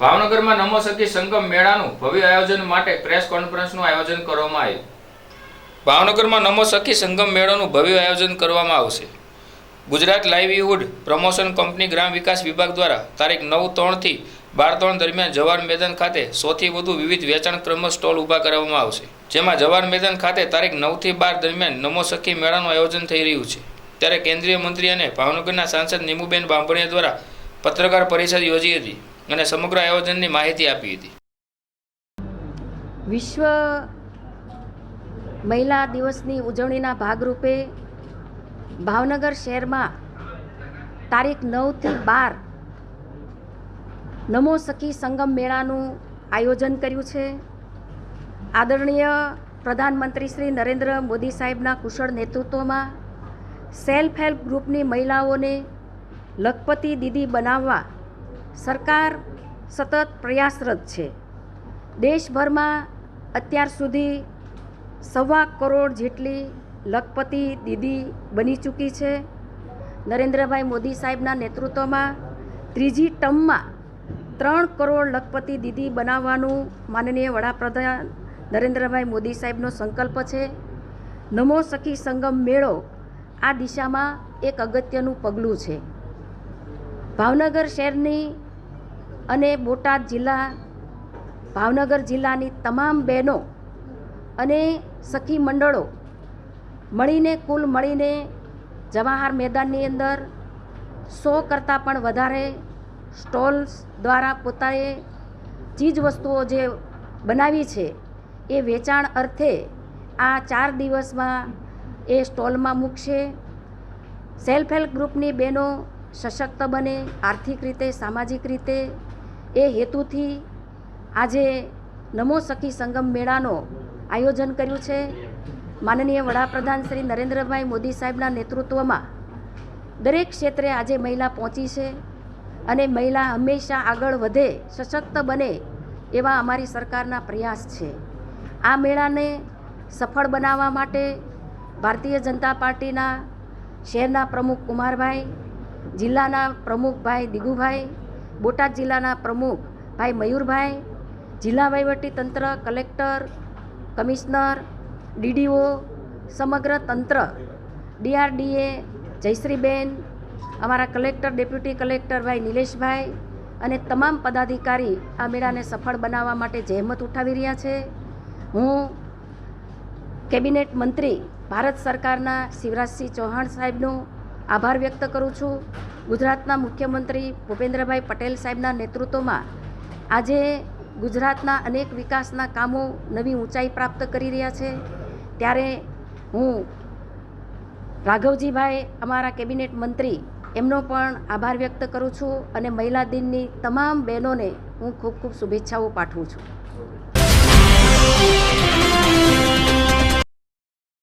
ભાવનગરમાં નમો સખી સંગમ મેળાનું ભવ્ય આયોજન માટે પ્રેસ કોન્ફરન્સનું આયોજન કરવામાં આવ્યું. ભાવનગરમાં નમો સખી સંગમ મેળાનું ભવ્ય આયોજન કરવામાં આવશે. ગુજરાત લાઇવલીહુડ પ્રમોશન કંપની ગ્રામ વિકાસ વિભાગ દ્વારા તારીખ નવ ત્રણથી બાર ત્રણ દરમિયાન જવાહર મેદાન ખાતે સૌથી વધુ વિવિધ વેચાણ ક્રમ સ્ટોલ ઊભા કરવામાં આવશે. જેમાં જવાહર મેદાન ખાતે તારીખ નવથી બાર દરમિયાન નમો સખી મેળાનું આયોજન થઈ રહ્યું છે. ત્યારે કેન્દ્રીય મંત્રી અને ભાવનગરના સાંસદ નીમુબેન બાંભણિયા દ્વારા પત્રકાર પરિષદ યોજી હતી. અને સમગ્ર આયોજનની માહિતી આપી હતી. વિશ્વ મહિલા દિવસની ઉજવણીના ભાગરૂપે ભાવનગર શહેરમાં તારીખ નવથી બાર નમો સખી સંગમ મેળાનું આયોજન કર્યું છે. આદરણીય પ્રધાનમંત્રી શ્રી નરેન્દ્ર મોદી સાહેબના કુશળ નેતૃત્વમાં સેલ્ફ હેલ્પ ગ્રુપની મહિલાઓને લખપતિ દીદી બનાવવા સરકાર સતત પ્રયાસરત છે. દેશભરમાં અત્યાર સુધી સવા કરોડ જેટલી લખપતિ દીદી બની ચૂકી છે. નરેન્દ્રભાઈ મોદી સાહેબના નેતૃત્વમાં ત્રીજી ટર્મમાં ત્રણ કરોડ લખપતિ દીદી બનાવવાનું માનનીય વડાપ્રધાન નરેન્દ્રભાઈ મોદી સાહેબનો સંકલ્પ છે. નમો સખી સંગમ મેળો આ દિશામાં એક અગત્યનું પગલું છે. ભાવનગર શહેરની અને બોટાદ જિલ્લા, ભાવનગર જિલ્લાની તમામ બહેનો અને સખી મંડળો મળીને, કુલ મળીને જવાહર મેદાનની અંદર સો કરતાં પણ વધારે સ્ટોલ્સ દ્વારા પોતાએ ચીજવસ્તુઓ જે બનાવી છે, એ વેચાણ અર્થે આ ચાર દિવસમાં એ સ્ટોલમાં મૂકશે. સેલ્ફ હેલ્પ ગ્રુપની બહેનો સશક્ત બને, આર્થિક રીતે, સામાજિક રીતે એ હેતુથી આજે નમો સખી સંગમ મેળાનો આયોજન કર્યું છે. માનનીય વડાપ્રધાન શ્રી નરેન્દ્રભાઈ મોદી સાહેબના નેતૃત્વમાં દરેક ક્ષેત્રે આજે મહિલા પહોંચી છે અને મહિલા હંમેશા આગળ વધે, સશક્ત બને એવા અમારી સરકારના પ્રયાસ છે. આ મેળાને સફળ બનાવવા માટે ભારતીય જનતા પાર્ટીના શહેરના પ્રમુખ કુમારભાઈ, જિલ્લાના પ્રમુખભાઈ દિગુભાઈ બોટાદ જિલ્લાના પ્રમુખ ભાઈ મયુરભાઈ, જિલ્લા તંત્ર કલેક્ટર, કમિશનર, ડીડીઓ, સમગ્ર તંત્ર, ડીઆરડીએ, જયશ્રીબેન, અમારા કલેક્ટર, ડેપ્યુટી કલેક્ટર ભાઈ નિલેશભાઈ અને તમામ પદાધિકારી આ મેળાને સફળ બનાવવા માટે જહેમત ઉઠાવી રહ્યા છે. હું કેબિનેટ મંત્રી ભારત સરકારના શિવરાજસિંહ ચૌહાણ સાહેબનો આભાર વ્યક્ત કરું છું. ગુજરાતના મુખ્યમંત્રી ભૂપેન્દ્રભાઈ પટેલ સાહેબના નેતૃત્વમાં આજે ગુજરાતના અનેક વિકાસના કામો નવી ઊંચાઈ પ્રાપ્ત કરી રહ્યા છે. ત્યારે હું રાઘવજીભાઈ, અમારા કેબિનેટ મંત્રી, એમનો પણ આભાર વ્યક્ત કરું છું અને મહિલા દિનની તમામ બહેનોને હું ખૂબ ખૂબ શુભેચ્છાઓ પાઠવું છું.